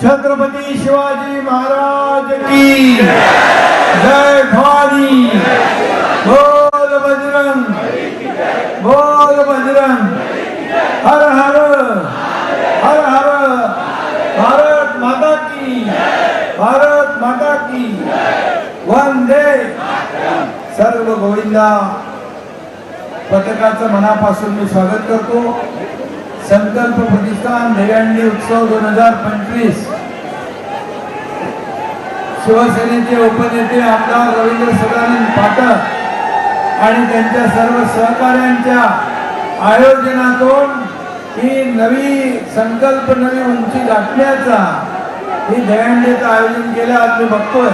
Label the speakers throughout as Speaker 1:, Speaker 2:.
Speaker 1: छत्रपती शिवाजी महाराज की जय भवानी। बोल बजरंग बोल बजरंग। हर हर हर हर। भारत माता की भारत माता की। वंदे। सर्व गोविंदा पथकाचं मनापासून मी स्वागत करतो. संकल्प प्रतिष्ठान दहीहंडी उत्सव दोन हजार पंचवीस. शिवसेनेचे उपनेते आमदार रवींद्र सदानंद पाठक आणि त्यांच्या सर्व सहकाऱ्यांच्या आयोजनातून ही नवी संकल्प नवी उंची गाठण्याचा ही दयांडेचं आयोजन केलं आज मी बघतोय.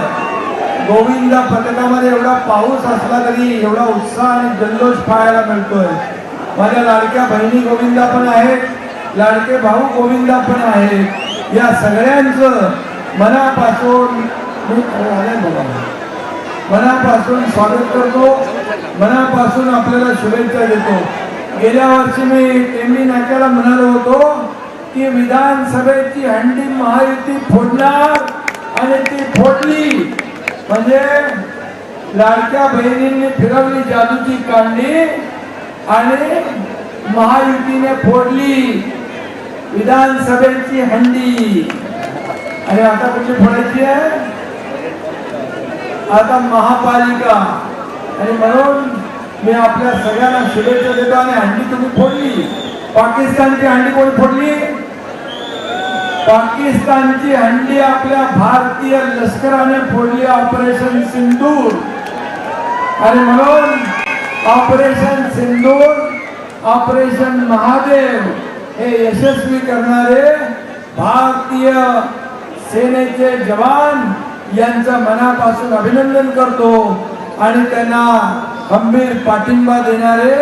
Speaker 1: गोविंदा पथकामध्ये एवढा पाऊस असला तरी एवढा उत्साह आणि जल्लोष पाहायला मिळतोय. माझ्या लाडक्या बहिणी गोविंदा पण आहेत लाडके भाऊ गोविंदा पण आहेत. या सगळ्यांचं मनापासून मी आलंय बघा. मनापासून स्वागत करतो. मनापासून आपल्याला शुभेच्छा देतो. गेल्या वर्षी मी टेंबी नाक्याला म्हणालो होतो की विधानसभेची हंडी महायुती फोडणार आणि ती फोडली. म्हणजे लाडक्या बहिणींनी फिरवली जादूची कांडी आणि महायुतीने फोडली. विधानसभेची हंडी. आणि आता कुठली फोडायची आहे? आता महापालिका. आणि म्हणून मी आपल्या सगळ्यांना शुभेच्छा देतो आणि हंडी तुम्ही फोडली. पाकिस्तानची हंडी कोणी फोडली? पाकिस्तानची हंडी आपल्या भारतीय लष्कराने फोडली ऑपरेशन सिंदूर. आणि म्हणून ऑपरेशन सिंदूर ऑपरेशन महादेव हे यशस्वी करणारे भारतीय सेनेचे जवान यांचं मनापासून अभिनंदन करतो आणि त्यांना खंबीर पाठिंबा देणारे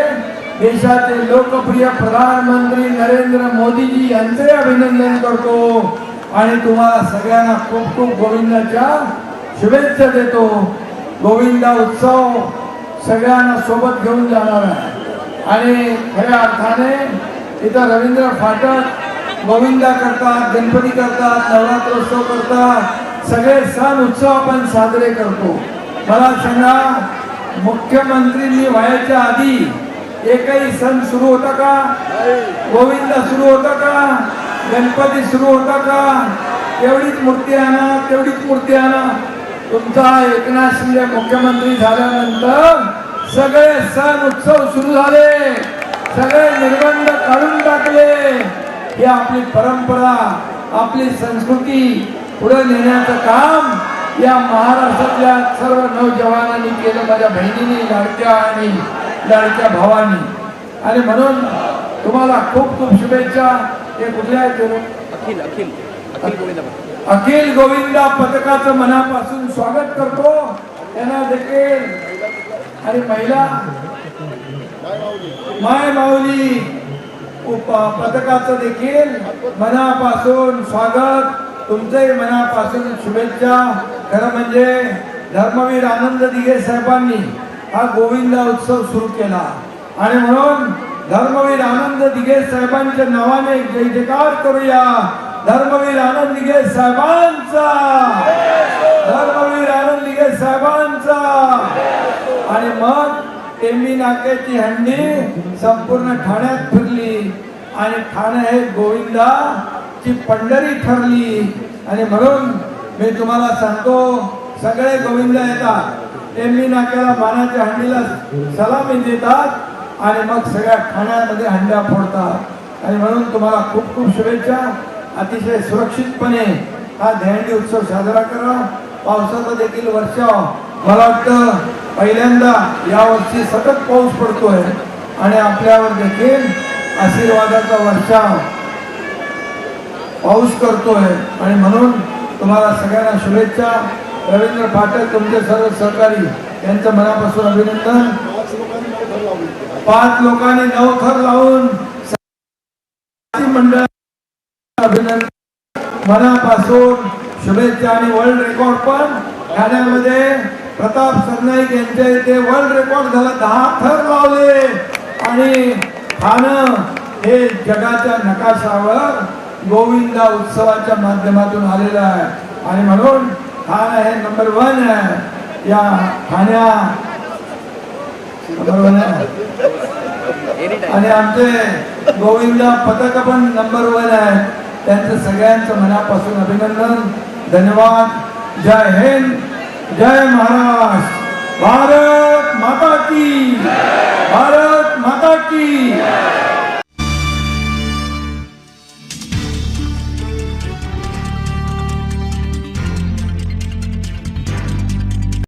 Speaker 1: देशाचे लोकप्रिय प्रधानमंत्री नरेंद्र मोदीजी यांचे अभिनंदन करतो. आणि तुम्हाला सगळ्यांना खूप खूप गोविंदाच्या शुभेच्छा देतो. गोविंदा उत्सव सगळ्यांना सोबत घेऊन जाणार आहे. आणि खऱ्या अर्थाने इथं रवींद्र फाटक गोविंदा करतात गणपती करतात नवरात्रोत्सव करतात. सगळे सण उत्सव आपण साजरे करतो. मला सांगा मुख्यमंत्रींनी व्हायच्या आधी एकही सण सुरू होता का? गोविंद सुरू होता का? गणपती सुरू होता का? तेवढीच मूर्ती आणा तेवढीच मूर्ती आणा. तुमचा एकनाथ शिंदे मुख्यमंत्री झाल्यानंतर सगळे सण उत्सव सुरू झाले. सगळे निर्बंध काढून टाकले. ही आपली परंपरा आपली संस्कृती पुढे नेण्याचं काम या महाराष्ट्रातल्या सर्व नौजवानांनी केलं माझ्या बहिणींनी लाडक्या आणि लाडक्या भावानी. आणि म्हणून तुम्हाला खूप खूप शुभेच्छा. हे कुठल्या?
Speaker 2: अखिल अखिल अखिल गोविंदा
Speaker 1: अखिल गोविंदा पथकाचं मनापासून स्वागत करतो. त्यांना देखील. आणि महिला माय माऊली उप- पथकाचं देखील मनापासून स्वागत. तुमचंही मनापासून शुभेच्छा. खरं म्हणजे धर्मवीर आनंद दिघे साहेबांनी हा गोविंदा उत्सव सुरू केला. आणि म्हणून धर्मवीर आनंद दिघे साहेबांच्या नावाने जय जयकार करूया. धर्मवीर आनंद दिघे साहेबांचा. धर्मवीर आनंद दिघे साहेबांचा. आणि मग टेंबी नाक्याची हंडी संपूर्ण ठाण्यात फिरली. आणि ठाणे हे ती पंढरी ठरली. आणि म्हणून मी तुम्हाला सांगतो सगळे गोविंद येतात. टेंबी नाक्याला मानाच्या हंडीला सलामी देतात आणि मग सगळ्या ठाण्यामध्ये हंड्या फोडतात. आणि म्हणून तुम्हाला खूप खूप शुभेच्छा. अतिशय सुरक्षितपणे हा दहंडी उत्सव साजरा करा. पावसाचा देखील वर्षाव मला वाटतं पहिल्यांदा यावर्षी सतत पाऊस पडतोय. आणि आपल्यावर देखील आशीर्वादाचा वर्षाव पाऊस करतोय. आणि म्हणून तुम्हाला सगळ्यांना शुभेच्छा. रवींद्र फाटक तुमचे सर्व सहकारी यांचं मनापासून अभिनंदन. पाच लोकांनी नऊ थर लावून मंडळ अभिनंदन. मनापासून शुभेच्छा आणि वर्ल्ड रेकॉर्ड पण. ठाण्यामध्ये प्रताप सरनाईक यांच्या इथे वर्ल्ड रेकॉर्ड झाला. दहा थर लावले. आणि ठाणं हे जगाच्या नकाशावर गोविंदा उत्सवाच्या माध्यमातून आलेला आहे. आणि म्हणून ठाणे हे नंबर वन आहे. या ठाण्या. नंबर वन आहे. आणि आमचे गोविंदा पथक पण नंबर वन आहे त्यांचं सगळ्यांचं मनापासून अभिनंदन. धन्यवाद. जय हिंद. जय महाराष्ट्र. भारत माता की. भारत